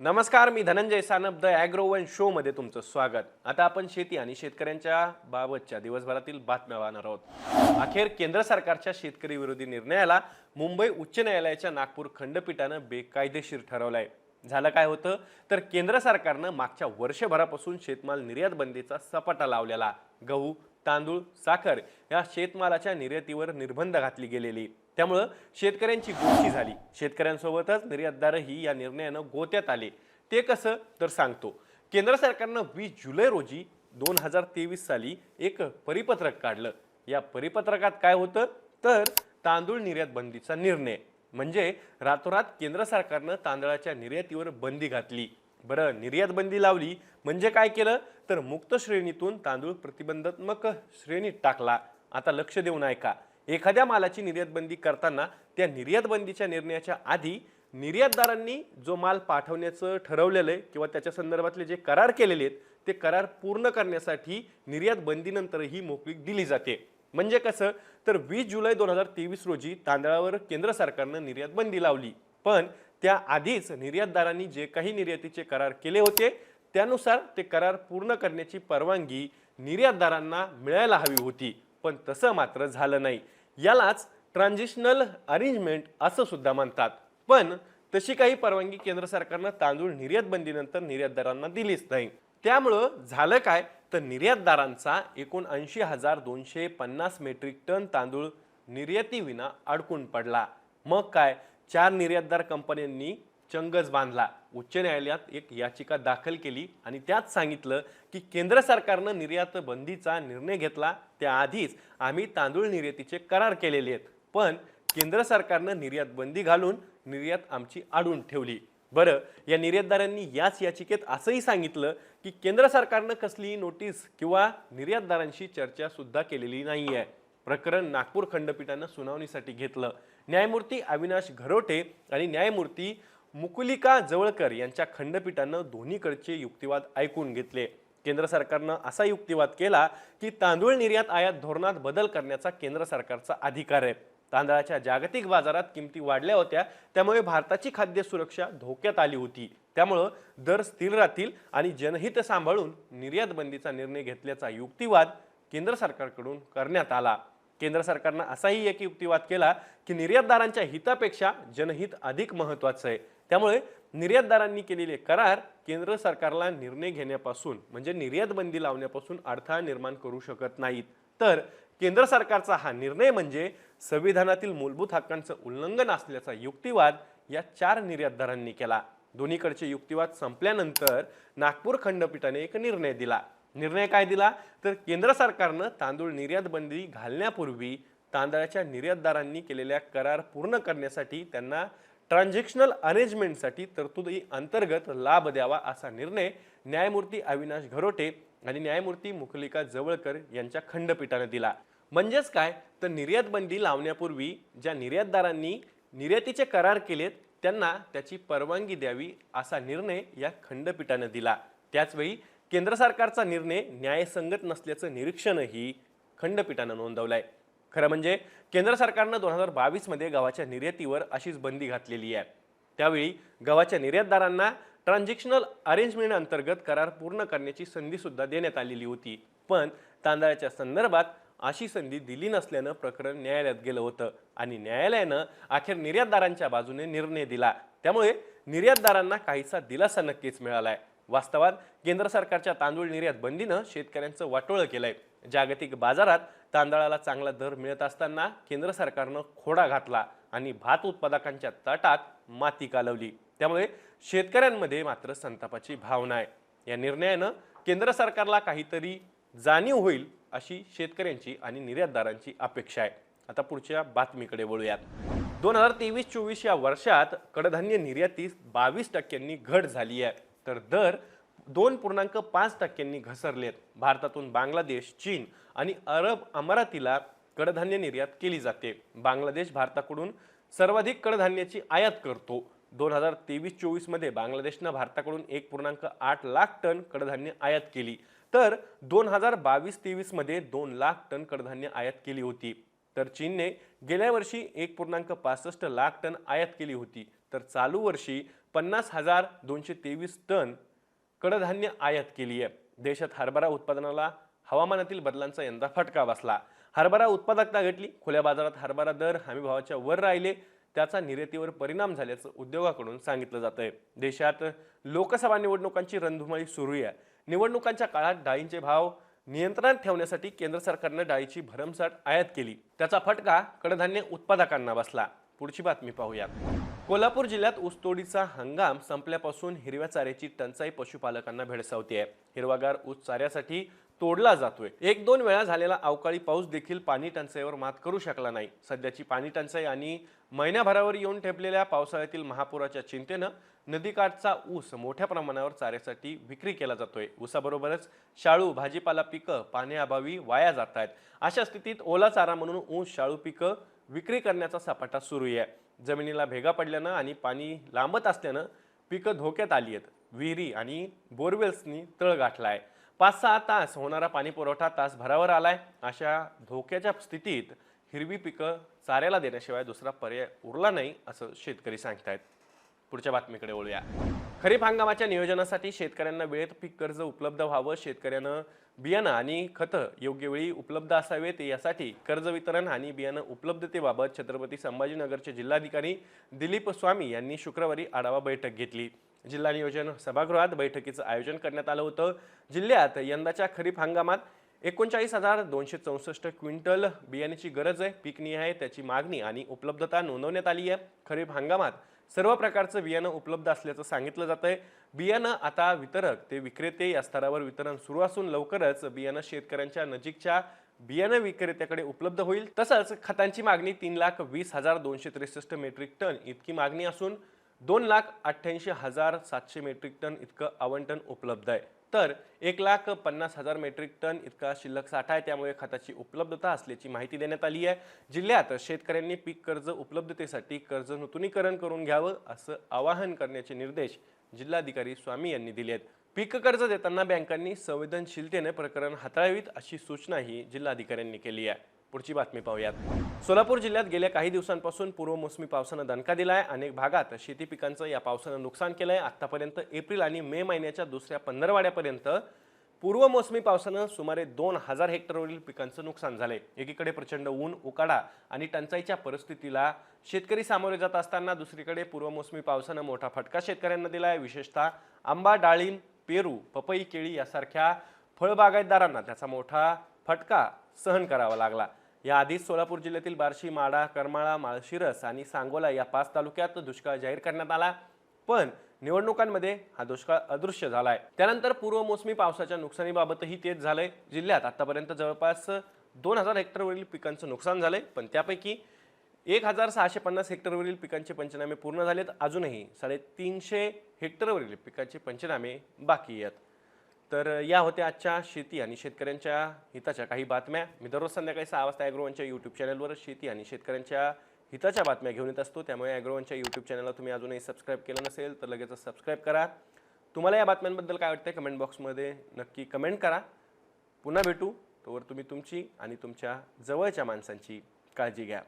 नमस्कार मी धनंजय सानप द ॲग्रोवन शोमध्ये तुमचं स्वागत. आता आपण शेती आणि शेतकऱ्यांच्या बाबतच्या दिवसभरातील बातम्या पाहणार आहोत. अखेर केंद्र सरकारच्या शेतकरी विरोधी निर्णयाला मुंबई उच्च न्यायालयाच्या नागपूर खंडपीठानं बेकायदेशीर ठरवलंय. झालं काय होतं? तर केंद्र सरकारनं मागच्या वर्षभरापासून शेतमाल निर्यात बंदीचा सपाटा लावलेला. गहू तांदूळ साखर या शेतमालाच्या निर्यातीवर निर्बंध घातली गेलेली. त्यामुळं शेतकऱ्यांची गोष्टी झाली. शेतकऱ्यांसोबतच निर्यातदारही या निर्णयानं गोत्यात आले. ते कसं? तर सांगतो. केंद्र सरकारनं वीस जुलै रोजी दोन हजार तेवीस साली एक परिपत्रक काढलं. या परिपत्रकात काय होतं? तर तांदूळ निर्यात बंदीचा निर्णय. म्हणजे रातोरात केंद्र सरकारनं तांदळाच्या निर्यातीवर बंदी घातली. बरं निर्यात बंदी लावली. म्हणजे काय केलं? तर मुक्त श्रेणीतून तांदूळ प्रतिबंधात्मक श्रेणीत टाकला. आता लक्ष देऊन ऐका. एखाद्या मालाची निर्यातबंदी करताना त्या निर्यातबंदीच्या निर्णयाच्या आधी निर्यातदारांनी जो माल पाठवण्याचं ठरवलेलं आहे किंवा त्याच्या संदर्भातले जे करार केलेले आहेत ते करार पूर्ण करण्यासाठी निर्यात बंदीनंतरही मोकळीक दिली जाते. म्हणजे कसं? तर वीस जुलै दोन हजार तेवीस रोजी तांदळावर केंद्र सरकारनं निर्यात बंदी लावली. पण त्या आधीच निर्यातदारांनी जे काही निर्यातीचे करार केले होते त्यानुसार ते करार पूर्ण करण्याची परवानगी निर्यातदारांना मिळायला हवी होती. पण तसं मात्र झालं नाही. यालाच ट्रान्झिशनल अरेंजमेंट असं सुद्धा म्हणतात. पण तशी काही परवानगी केंद्र सरकारनं तांदूळ निर्यात बंदीनंतर निर्यातदारांना दिलीच नाही. त्यामुळं झालं काय? तर निर्यातदारांचा एकूण ऐंशी हजार दोनशे पन्नास मेट्रिक टन तांदूळ निर्यातीविना अडकून पडला. मग काय? चार निर्यातदार कंपन्यांनी चंगच बांधला. उच्च न्यायालयात एक याचिका दाखल केली आणि त्यात सांगितलं की केंद्र सरकारनं निर्यात बंदीचा निर्णय घेतला. त्याआधीच आम्ही तांदूळ निर्यातीचे करार केलेले आहेत. पण केंद्र सरकारनं निर्यात बंदी घालून निर्यात आमची अडून ठेवली. बरं या निर्यातदारांनी याच याचिकेत असंही सांगितलं की केंद्र सरकारनं कसलीही नोटीस किंवा निर्यातदारांशी चर्चा सुद्धा केलेली नाही आहे प्रकरण नागपूर खंडपीठानं सुनावणीसाठी घेतलं. न्यायमूर्ती अविनाश घरोटे आणि न्यायमूर्ती मुकुलिका जवळकर यांच्या खंडपीठानं दोन्हीकडचे युक्तिवाद ऐकून घेतले. केंद्र सरकारनं असा युक्तिवाद केला की तांदूळ निर्यात आयात धोरणात बदल करण्याचा केंद्र सरकारचा अधिकार आहे. तांदळाच्या जागतिक बाजारात किमती वाढल्या होत्या त्यामुळे भारताची खाद्य सुरक्षा धोक्यात आली होती. त्यामुळं दर स्थिर राहतील आणि जनहित सांभाळून निर्यात बंदीचा निर्णय घेतल्याचा युक्तिवाद केंद्र सरकारकडून करण्यात आला. केंद्र सरकारनं असाही एक युक्तिवाद केला की निर्यातदारांच्या हितापेक्षा जनहित अधिक महत्वाचं आहे. त्यामुळे निर्यातदारांनी केलेले करार केंद्र सरकारला निर्णय घेण्यापासून म्हणजे निर्यात बंदी लावण्यापासून अडथळा निर्माण करू शकत नाहीत. तर केंद्र सरकारचा हा निर्णय म्हणजे संविधानातील मूलभूत हक्कांचं उल्लंघन असल्याचा युक्तिवाद या चार निर्यातदारांनी केला. दोन्हीकडचे युक्तिवाद संपल्यानंतर नागपूर खंडपीठाने एक निर्णय दिला. निर्णय काय दिला? तर केंद्र सरकारनं तांदूळ निर्यात बंदी घालण्यापूर्वी तांदळाच्या निर्यातदारांनी केलेल्या करार पूर्ण करण्यासाठी त्यांना ट्रान्झॅक्शनल अरेंजमेंटसाठी तरतुदी अंतर्गत लाभ द्यावा असा निर्णय न्यायमूर्ती अविनाश घरोटे आणि न्यायमूर्ती मुकलिका जवळकर यांच्या खंडपीठाने दिला. म्हणजेच काय? तर निर्यात बंदी लावण्यापूर्वी ज्या निर्यातदारांनी निर्यातीचे करार केलेत त्यांना त्याची परवानगी द्यावी असा निर्णय या खंडपीठाने दिला. त्याचवेळी केंद्र सरकारचा निर्णय न्यायसंगत नसल्याचं निरीक्षणही खंडपीठानं नोंदवलं आहे खरं म्हणजे केंद्र सरकारनं दोन हजार बावीसमध्ये गव्हाच्या निर्यातीवर अशीच बंदी घातलेली आहे. त्यावेळी गव्हाच्या निर्यातदारांना ट्रान्झॅक्शनल अरेंजमेंट अंतर्गत करार पूर्ण करण्याची संधीसुद्धा देण्यात आलेली होती. पण तांदळाच्या संदर्भात अशी संधी दिली नसल्यानं प्रकरण न्यायालयात गेलं होतं आणि न्यायालयानं अखेर निर्यातदारांच्या बाजूने निर्णय दिला. त्यामुळे निर्यातदारांना काहीसा दिलासा नक्कीच मिळाला आहे वास्तवात केंद्र सरकारच्या तांदूळ निर्यात बंदीनं शेतकऱ्यांचं वाटोळं केलंय. जागतिक बाजारात तांदळाला चांगला दर मिळत असताना केंद्र सरकारनं खोडा घातला आणि भात उत्पादकांच्या तटात माती कालवली. त्यामुळे शेतकऱ्यांमध्ये मात्र संतापाची भावना आहे. या निर्णयानं केंद्र सरकारला काहीतरी जाणीव होईल अशी शेतकऱ्यांची आणि निर्यातदारांची अपेक्षा आहे. आता पुढच्या बातमीकडे वळूयात. दोन हजार तेवीस चोवीस या वर्षात कडधान्य निर्यातीस बावीस टक्क्यांनी घट झाली आहे. तर दर दोन पूर्णांक पाच टक्क्यांनी घसरलेत. भारतातून बांगलादेश चीन आणि अरब अमारातीला कडधान्य निर्यात केली जाते. बांगलादेश भारताकडून सर्वाधिक कडधान्याची आयात करतो. दोन हजार तेवीस चोवीसमध्ये बांगलादेशनं भारताकडून एक पूर्णांक आठ लाख टन कडधान्य आयात केली. तर दोन हजार बावीस तेवीसमध्ये दोन लाख टन कडधान्य आयात केली होती. तर चीनने गेल्या वर्षी एक पूर्णांक पासष्ट लाख टन आयात केली होती. तर चालू वर्षी पन्नास हजार दोनशे तेवीस टन कडधान्य आयात केली आहे देशात हरभरा उत्पादनाला हवामानातील बदलांचा यंदा फटका बसला. हरभरा उत्पादकता घटली. खुल्या बाजारात हरभरा दर हमीभावाच्या वर राहिले. त्याचा निर्यातीवर परिणाम झाल्याचं उद्योगाकडून सांगितलं जात आहे देशात लोकसभा निवडणुकांची रणधुमाळी सुरू आहे. निवडणुकांच्या काळात डाळींचे भाव नियंत्रणात ठेवण्यासाठी केंद्र सरकारनं डाळीची भरमसाठ आयात केली. त्याचा फटका कडधान्य उत्पादकांना बसला. पुढची बातमी पाहूया. कोल्हापूर जिल्ह्यात ऊसतोडीचा हंगाम संपल्यापासून हिरव्या चाऱ्याची टंचाई पशुपालकांना भेडसावते हिरवागार ऊस चाऱ्यासाठी तोडला जातोय. एक दोन वेळा झालेला अवकाळी पाऊस देखील पाणी टंचाईवर मात करू शकला नाही. सध्याची पाणी टंचाई आणि महिन्याभरावर येऊन ठेपलेल्या पावसाळ्यातील महापुराच्या चिंतेनं नदीकाठचा ऊस मोठ्या प्रमाणावर चाऱ्यासाठी विक्री केला जातोय. ऊसाबरोबरच शाळू भाजीपाला पिकं पाण्याअभावी वाया जात आहेत अशा स्थितीत ओला चारा म्हणून ऊस शाळू पिकं विक्री करण्याचा सपाटा सुरू आहे. जमिनीला भेगा पडल्यानं आणि पाणी लांबत असल्यानं पिकं धोक्यात आली आहेत. विहिरी आणि बोरवेल्सनी तळ गाठला आहे पाच सहा तास होणारा पाणी पुरवठा तास भरावर आहे अशा धोक्याच्या स्थितीत हिरवी पिकं चाऱ्याला देण्याशिवाय दुसरा पर्याय उरला नाही असं शेतकरी सांगतायत. पुढच्या बातमीकडे वळूया. खरीप हंगामाच्या नियोजनासाठी शेतकऱ्यांना वेळेत पीक कर्ज उपलब्ध व्हावं शेतकऱ्यानं बियाणं आणि खतं योग्य वेळी उपलब्ध असावेत यासाठी कर्ज वितरण आणि बियाणं उपलब्धतेबाबत छत्रपती संभाजीनगरचे जिल्हाधिकारी दिलीप स्वामी यांनी शुक्रवारी आढावा बैठक घेतली. जिल्हा नियोजन सभागृहात बैठकीचं आयोजन करण्यात आलं होतं. जिल्ह्यात यंदाच्या खरीप हंगामात एकोणचाळीस हजार दोनशे चौसष्ट क्विंटल बियाण्याची गरज आहे. पीक आहे त्याची मागणी आणि उपलब्धता नोंदवण्यात आली आहे. खरीप हंगामात सर्व प्रकारचं बियाणं उपलब्ध असल्याचं सांगितलं जात आहे बियाणं आता वितरक ते विक्रेते या स्तरावर वितरण सुरू असून लवकरच बियाणं शेतकऱ्यांच्या नजीकच्या बियाणं विक्रेत्याकडे उपलब्ध होईल. तसंच खतांची मागणी तीन लाख वीस हजार दोनशे त्रेसष्ट मेट्रिक टन इतकी मागणी असून दोन लाख अठ्ठ्याऐंशी हजार सातशे मेट्रिक टन इतकं आवंटन उपलब्ध आहे. तर एक लाख पन्नास हजार मेट्रिक टन इतका शिल्लक साठा आहे. त्यामुळे खताची उपलब्धता असल्याची माहिती देण्यात आली आहे. जिल्ह्यात शेतकऱ्यांनी पीक कर्ज उपलब्धतेसाठी कर्ज नूतनीकरण करून घ्यावं असं आवाहन करण्याचे निर्देश जिल्हाधिकारी स्वामी यांनी दिले आहेत. पीक कर्ज देताना बँकांनी संवेदनशीलतेने प्रकरण हाताळावीत अशी सूचनाही जिल्हाधिकाऱ्यांनी केली आहे. पुढची बातमी पाहूयात. सोलापूर जिल्ह्यात गेल्या काही दिवसांपासून पूर्वमोसमी पावसानं दणका दिलाय. अनेक भागात शेती पिकांचं या पावसानं नुकसान केलंय. आत्तापर्यंत एप्रिल आणि मे महिन्याच्या दुसऱ्या पंधरवाड्यापर्यंत पूर्वमोसमी पावसानं सुमारे दोन हजार हेक्टरवरील पिकांचं नुकसान झालंय. एकीकडे प्रचंड ऊन उकाडा आणि टंचाईच्या परिस्थितीला शेतकरी सामोरे जात असताना दुसरीकडे पूर्वमोसमी पावसानं मोठा फटका शेतकऱ्यांना दिला आहे विशेषतः आंबा डाळिंब पेरू पपई केळी यासारख्या फळबागायतदारांना त्याचा मोठा फटका सहन करावा लागला. याआधीच सोलापूर जिल्ह्यातील बार्शी माडा करमाळा माळशिरस आणि सांगोला या पाच तालुक्यात दुष्काळ जाहीर करण्यात आला. पण निवडणुकांमध्ये हा दुष्काळ अदृश्य झालाय. त्यानंतर पूर्वमोसमी पावसाच्या नुकसानीबाबतही तेच झालंय. जिल्ह्यात आतापर्यंत जवळपास दोन हजार हेक्टरवरील पिकांचं नुकसान झालंय. पण त्यापैकी एक हजार सहाशे पन्नास हेक्टरवरील पिकांचे पंचनामे पूर्ण झालेत. अजूनही साडेतीनशे हेक्टरवरील पिकांचे पंचनामे बाकी आहेत. तर या होत्या आजच्या शेती आणि शेतकऱ्यांच्या हिताच्या काही बातम्या. मी दररोज संध्याकाळी सहा वाजता ॲग्रोवनच्या यूट्यूब चॅनलवर शेती आणि शेतकऱ्यांच्या हिताच्या बातम्या घेऊन येत असतो. त्यामुळे ॲग्रोवनच्या यूट्यूब चॅनलला तुम्ही अजूनही सबस्क्राईब केलं नसेल तर लगेच सबस्क्राईब करा. तुम्हाला या बातम्यांबद्दल काय वाटतं कमेंट बॉक्समध्ये नक्की कमेंट करा. पुन्हा भेटू. तोवर तुम्ही तुमची आणि तुमच्या जवळच्या माणसांची काळजी घ्या.